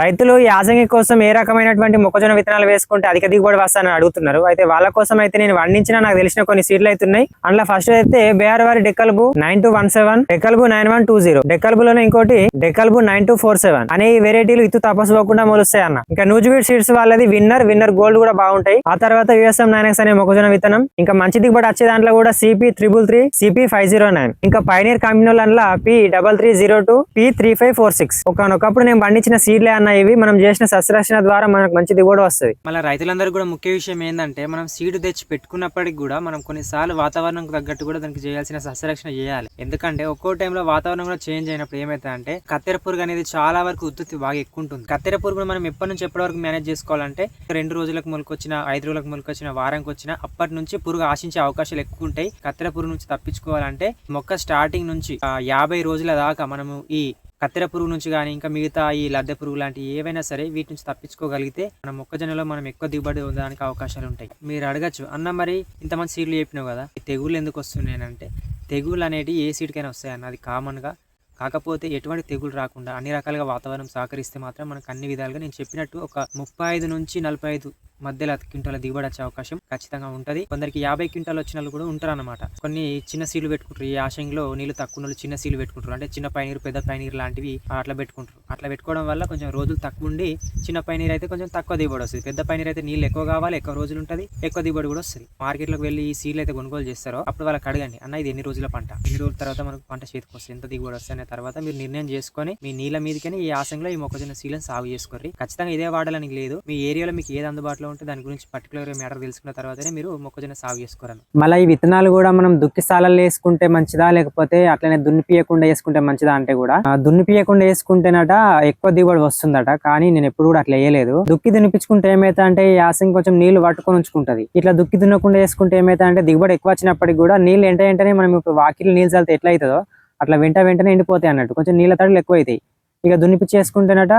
రైతులు యాసంగి కోసం ఏ రకమైనటువంటి మొక్కజొన్న విత్తనాలు వేసుకుంటే అధిక దిగుబడి వస్తానని అడుగుతున్నారు. అయితే వాళ్ళ కోసం అయితే నేను వండించిన నాకు తెలిసిన కొన్ని సీట్లు అయితే ఉన్నాయి. అందులో ఫస్ట్ అయితే బేఆర్వారి DeKalb nine two one seven DeKalb nine one two zero. డెక్కల్బులోనే ఇంకోటి DeKalb nine two four seven. అనే ఈ వెరైటీలు ఇత్తు తపస్సు పోకుండా మొలుస్తాయి అన్న ఇంకా నూజుబీడ్ సీడ్స్ వాళ్ళది విన్నర్ విన్నర్ గోల్డ్ కూడా బాగుంటాయి. ఆ తర్వాత యుఎస్ఎం నైన్ ఎక్స్ అనే మొక్కజొన్న విత్తనం. ఇంకా మంచి దిగుబడి వచ్చే దాంట్లో కూడా CP triple three CP five zero nine ఇంకా పైనీర్ కంపెనీల P double three zero two P three five four six ఒకనొకప్పుడు నేను పండించిన సీడ్లే అన్న ఇవి మనం చేసిన సస్యరక్షణ ద్వారా మనకు మంచి దిగుబడి వస్తుంది. మళ్ళీ రైతులందరూ కూడా ముఖ్య విషయం ఏంటంటే మనం సీడ్ తెచ్చి పెట్టుకున్నప్పటికి కూడా మనం కొన్నిసార్లు వాతావరణం తగ్గట్టు కూడా దానికి చేయాల్సిన సస్యరక్షణ చేయాలి. ఎందుకంటే ఒక్కో టైంలో వాతావరణం కూడా చేంజ్ అయినప్పుడు ఏమైతుందంటే కత్తెర పురుగు అనేది చాలా వరకు ఉత్పత్తి బాగా ఎక్కువ ఉంటుంది కత్తెర పురుగును మనం ఎప్పటి నుంచి ఎప్పటి వరకు మేనేజ్ చేసుకోవాలంటే రెండు రోజులకు మొలకొచ్చిన ఐదు రోజులకు మొలకొచ్చిన వారానికి వచ్చిన అప్పటి నుంచి పురుగు ఆశించే అవకాశాలు ఎక్కువ ఉంటాయి. కత్తెర పురుగు నుంచి తప్పించుకోవాలంటే మొక్క స్టార్టింగ్ నుంచి యాభై రోజుల దాకా మనము ఈ కత్తెర పురుగు నుంచి కానీ ఇంకా మిగతా ఈ లద్దె పురుగు లాంటి ఏవైనా సరే వీటి నుంచి తప్పించుకోగలిగితే మన మొక్కజొన్నలో మనం ఎక్కువ దిగుబడి ఉండడానికి అవకాశాలు ఉంటాయి. మీరు అడగచ్చు అన్న మరి ఇంతమంది సీడ్లు చెప్పినావు కదా ఈ తెగుళ్ళు ఎందుకు వస్తున్నాయంటే తెగుళ్ళు అనేటివి ఏ సీడ్కైనా వస్తాయి అన్నది కామన్గా కాకపోతే ఎటువంటి తెగులు రాకుండా అన్ని రకాలుగా వాతావరణం సహకరిస్తే మాత్రం మనకు అన్ని విధాలుగా నేను చెప్పినట్టు ఒక ముప్పై ఐదు నుంచి నలభై ఐదు మధ్యలో క్వింటాల దిగుబడి వచ్చే అవకాశం ఖచ్చితంగా ఉంటుంది. కొందరికి యాభై క్వింటాలు వచ్చిన వాళ్ళు కూడా ఉంటారు అనమాట కొన్ని చిన్న సీలు పెట్టుకుంటారు. ఈ ఆశయంలో నీళ్ళు తక్కువ చిన్న సీలు పెట్టుకుంటారు. అంటే చిన్న పైనీరు పెద్ద పైనీరు లాంటివి అట్లా పెట్టుకుంటారు. అట్లా పెట్టుకోవడం వల్ల కొంచెం రోజులు తక్కువ ఉండి చిన్న పైనీరు అయితే కొంచెం తక్కువ దిగుబడి వస్తుంది. పెద్ద పైనీరు అయితే నీళ్ళు ఎక్కువ కావాలి ఎక్కువ రోజులు ఉంటుంది ఎక్కువ దిగుబడి కూడా వస్తుంది. మార్కెట్లోకి వెళ్ళి ఈ సీలు అయితే కొనుగోలు చేస్తారో అప్పుడు వాళ్ళకి అడగండి. అన్న ఇది ఎన్ని రోజుల పంట? ఎన్ని రోజుల తర్వాత మనకు పంట చేతికి వస్తుంది? ఎంత దిగుబడి వస్తుంది? అనే తర్వాత మీరు నిర్ణయం చేసుకొని మీ నీళ్ళ మీదకని ఈ ఆశంలో ఈ మొక్కజొన్న సీలను సాగు చేసుకోర్రి. ఖచ్చితంగా ఇదే వాడాలని లేదు. మీ ఏరియాలో మీకు ఏది అందుబాటులో ఉంటే దాని గురించి పర్టికులర్ మ్యాటర్ తెలుసుకున్న తర్వాతనే మీరు మొక్కజొన్న సాగు చేసుకోరాను. మళ్ళీ ఈ విత్తనాలు కూడా మనం దుక్కి స్థలాల్లో వేసుకుంటే మంచిదా? లేకపోతే అట్లనే దున్నిపియకుండా వేసుకుంటే మంచిదా అంటే కూడా? దున్నిపియకుండా వేసుకుంటేనట ఎక్కువ దిగుబడి వస్తుందట. కానీ నేను ఎప్పుడు కూడా అట్లా వేయలేదు. దుక్కి దున్నిపించుకుంటే ఏమైతే అంటే ఈ కొంచెం నీళ్ళు పట్టుకొని ఉంచుకుంటది. ఇట్లా దుక్కి దున్నకుండా వేసుకుంటే ఏమైతే అంటే దిగుబడి ఎక్కువ వచ్చినప్పటికి కూడా నీళ్ళు ఎంట వెంటనే మనం ఇప్పుడు వాకిలు నీళ్ళు చల్లితే ఎట్లా అవుతుందో అట్లా వెంట వెంటనే ఎండిపోతాయి అన్నట్టు. కొంచెం నీళ్ళ తడులు ఎక్కువ అవుతాయి ఇక దున్నిపి చేసుకుంటేనట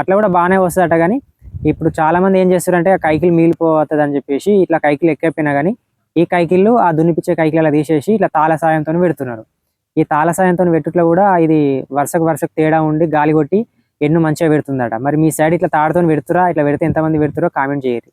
అట్లా కూడా బాగానే వస్తుందట. కానీ ఇప్పుడు చాలా మంది ఏం చేస్తారంటే ఆ కైకిలు మిగిలిపోతుంది అని చెప్పేసి ఇట్లా కైకిలు ఎక్కపోయినా కానీ ఈ కైకిళ్ళు ఆ దున్నిపిచ్చే కైకిలు అలా తీసేసి ఇట్లా తాళ సాయంతో పెడుతున్నారు. ఈ తాళ సాయంతో పెట్టుట్లో కూడా ఇది వరుసకు వరుసకు తేడా ఉండి గాలి కొట్టి ఎన్ను మంచిగా పెడుతుందట. మరి మీ సైడ్ ఇట్లా తాడుతో పెడుతురా ఇట్లా పెడితే ఎంతమంది పెడుతురో కామెంట్ చేయరు.